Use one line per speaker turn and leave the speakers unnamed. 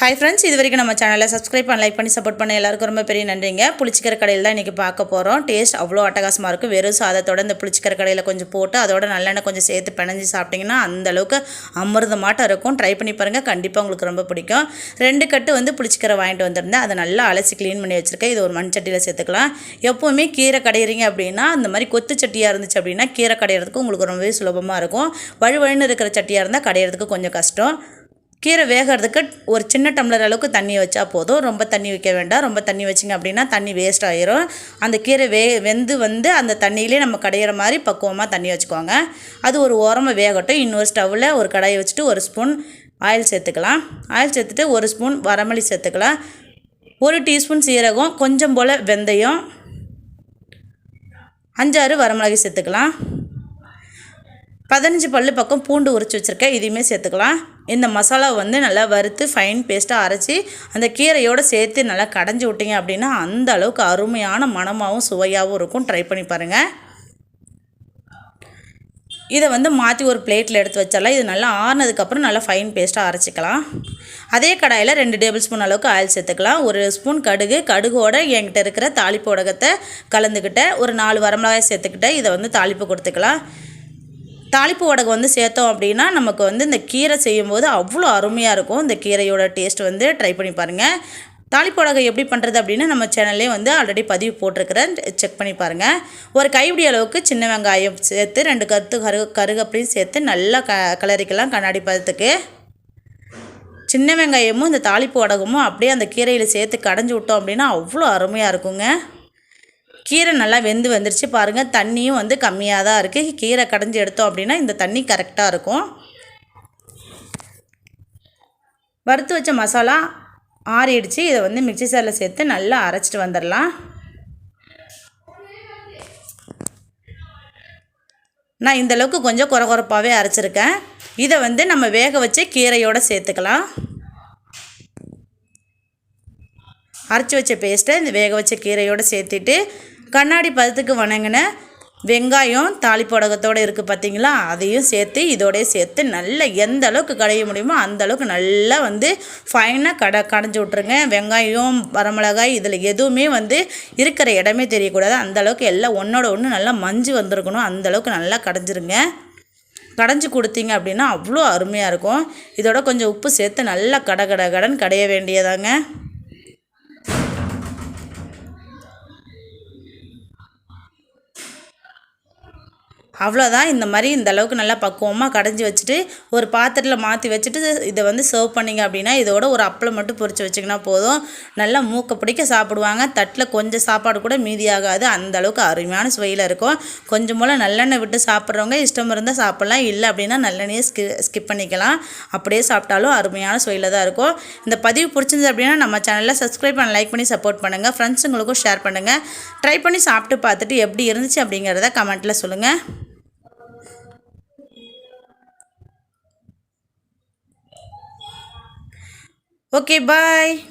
Hi friends இது வரைக்கும் நம்ம சேனலை சப்ஸ்கிரைப் பண்ண லைக் பண்ணி சப்போர்ட் பண்ண எல்லாருக்கும் ரொம்ப பெரிய நன்றிங்க. புளிச்சிக்கிற கடையில் தான் இன்றைக்கி பார்க்க போகிறோம் டேஸ்ட் அவ்வளோ அட்டகாசமாக இருக்கும் வெறும் சாதத்தோட இந்த புளிச்சிக்கிற கடையில் கொஞ்சம் போட்டு அதோட நல்லெண்ணெய் கொஞ்சம் சேர்த்து பிணைஞ்சு சாப்பிட்டிங்கன்னா அந்தளவுக்கு அமிர்தமாட்டம் இருக்கும். ட்ரை பண்ணி பாருங்கள் கண்டிப்பாக உங்களுக்கு ரொம்ப பிடிக்கும். ரெண்டு கட்டு வந்து புளிச்சிக்கிற வாங்கிட்டு வந்திருந்தேன். அதை நல்லா அலசி க்ளீன் பண்ணி வச்சுருக்கேன். இது ஒரு மண் சட்டியில் சேர்த்துக்கலாம். எப்போவுமே கீரை கடையிறீங்க அப்படின்னா அந்த மாதிரி கொத்து சட்டியாக இருந்துச்சு அப்படின்னா கீரை கடையிறதுக்கு உங்களுக்கு ரொம்பவே சுலபமாக இருக்கும். வழுவழுன்னு இருக்கிற சட்டியாக இருந்தால் கடையிறதுக்கு கொஞ்சம் கஷ்டம். கீரை வேகிறதுக்கு ஒரு சின்ன டம்ளர் அளவுக்கு தண்ணி வச்சா போதும். ரொம்ப தண்ணி வைக்க வேண்டாம். ரொம்ப தண்ணி வச்சிங்க அப்படின்னா தண்ணி வேஸ்ட் ஆயிரும். அந்த கீரை வே வெந்து வந்து அந்த தண்ணியிலே நம்ம கடையிற மாதிரி பக்குவமாக தண்ணி வச்சுக்கோங்க. அது ஒரு ஓரமாக வேகட்டும். இன்னொரு ஸ்டவ்வில் ஒரு கடாயை வச்சுட்டு ஒரு ஸ்பூன் ஆயில் சேர்த்துக்கலாம். ஆயில் சேர்த்துட்டு ஒரு ஸ்பூன் வரமல்லி சேர்த்துக்கலாம். ஒரு டீஸ்பூன் சீரகம் கொஞ்சம் போல் வெந்தயம். அஞ்சாறு வரமிளகி சேர்த்துக்கலாம். பதினஞ்சு பல்லு பக்கம் பூண்டு உரிச்சு வச்சுருக்கேன். இதையுமே சேர்த்துக்கலாம். இந்த மசாலா வந்து நல்லா வறுத்து ஃபைன் பேஸ்ட்டாக அரைச்சி அந்த கீரையோடு சேர்த்து நல்லா கடைஞ்சி விட்டிங்க அப்படின்னா அந்த அளவுக்கு அருமையான மனமாகவும் சுவையாகவும் இருக்கும். ட்ரை பண்ணி பாருங்கள் இதை வந்து மாற்றி ஒரு பிளேட்டில் எடுத்து வச்சாலாம் இது நல்லா ஆறுனதுக்கப்புறம் நல்லா ஃபைன் பேஸ்ட்டாக அரைச்சிக்கலாம். அதே கடாயில் ரெண்டு டேபிள் ஸ்பூன் அளவுக்கு ஆயில் சேர்த்துக்கலாம். ஒரு ஸ்பூன் கடுகு கடுகோட என்கிட்ட இருக்கிற தாளிப்பு உடகத்தை கலந்துக்கிட்டேன் ஒரு நாலு வரமிளகாய் சேர்த்துக்கிட்டேன் இதை வந்து தாளிப்பு கொடுத்துக்கலாம். தாளிப்பு வடகு வந்து சேர்த்தோம் அப்படின்னா நமக்கு வந்து இந்த கீரை செய்யும்போது அவ்வளோ அருமையாக இருக்கும். இந்த கீரையோட டேஸ்ட் வந்து ட்ரை பண்ணி பாருங்கள் தாளிப்பு வடகம் எப்படி பண்ணுறது அப்படின்னு நம்ம சேனல்லே வந்து ஆல்ரெடி பதிவு போட்டிருக்கிறேன். செக் பண்ணி பாருங்கள் ஒரு கைப்பிடி அளவுக்கு சின்ன வெங்காயம் சேர்த்து ரெண்டு கருத்து கரு கருகப்படியும் சேர்த்து நல்லா க கலரிக்கலாம் கண்ணாடி பதத்துக்கு. சின்ன வெங்காயமும் இந்த தாளிப்பு வடகமும் அப்படியே அந்த கீரையில் சேர்த்து கடைஞ்சி விட்டோம் அப்படின்னா அவ்வளோ அருமையாக இருக்குங்க. கீரை நல்லா வெந்து வந்துருச்சு பாருங்கள் தண்ணியும் வந்து கம்மியாக தான் இருக்குது கீரை கடைஞ்சி எடுத்தோம் அப்படின்னா இந்த தண்ணி கரெக்டாக இருக்கும். வறுத்து வச்ச மசாலா ஆறிடுச்சு. இதை வந்து மிக்சி சாரில் சேர்த்து நல்லா அரைச்சிட்டு வந்துடலாம். நான் இந்தளவுக்கு கொஞ்சம் குறை குறைப்பாகவே அரைச்சிருக்கேன். இதை வந்து நம்ம வேக வச்சு கீரையோடு சேர்த்துக்கலாம். அரைச்சி வச்ச பேஸ்ட்டை இந்த வேக வச்ச கீரையோடு சேர்த்துட்டு கண்ணாடி பதத்துக்கு வணங்கின வெங்காயம் தாளிப்படகத்தோடு இருக்குது பார்த்தீங்களா அதையும் சேர்த்து இதோடய சேர்த்து நல்லா எந்த அளவுக்கு கடைய முடியுமோ அந்த அளவுக்கு நல்லா வந்து ஃபைனாக கடை கடைஞ்சி விட்ருங்க வெங்காயம் வரமிளகாய் இதில் எதுவுமே வந்து இருக்கிற இடமே தெரியக்கூடாது. அந்தளவுக்கு எல்லாம் ஒன்றோட ஒன்று நல்லா மஞ்சு வந்திருக்கணும். அந்தளவுக்கு நல்லா கடைஞ்சிருங்க. கடைஞ்சி கொடுத்தீங்க அப்படின்னா அவ்வளோ அருமையாக இருக்கும். இதோட கொஞ்சம் உப்பு சேர்த்து நல்லா கடை கடை கடன் கடைய வேண்டியதாங்க. அவ்வளோதான் இந்த மாதிரி இந்த அளவுக்கு நல்லா பக்குவமாக கடைஞ்சி வச்சுட்டு ஒரு பாத்திரத்தில் மாற்றி வச்சுட்டு இதை வந்து சர்வ் பண்ணிங்க அப்படின்னா இதோட ஒரு அப்பளம் மட்டும் பொறிச்சு வச்சிங்கன்னா போதும். நல்லா மூக்க பிடிக்க சாப்பிடுவாங்க. தட்டில் கொஞ்சம் சாப்பாடு கூட மீதியாகாது அந்த அளவுக்கு அருமையான சுவையில் இருக்கும். கொஞ்சம் போல் நல்லெண்ணெய் விட்டு சாப்பிட்றவங்க இஷ்டம் இருந்தால் சாப்பிட்லாம். இல்லை அப்படின்னா நல்லெண்ணெயை ஸ்கி ஸ்கிப் பண்ணிக்கலாம். அப்படியே சாப்பிட்டாலும் அருமையான சுவையில் தான் இருக்கும். இந்த பதிவு பிடிச்சிருந்து அப்படின்னா நம்ம சேனலில் சப்ஸ்கிரைப் பண்ண லைக் பண்ணி சப்போர்ட் பண்ணுங்கள் ஃப்ரெண்ட்ஸுங்களுக்கும் ஷேர் பண்ணுங்கள் ட்ரை பண்ணி சாப்பிட்டு பார்த்துட்டு எப்படி இருந்துச்சு அப்படிங்கிறத கமெண்ட்டில் சொல்லுங்கள் Okay, bye.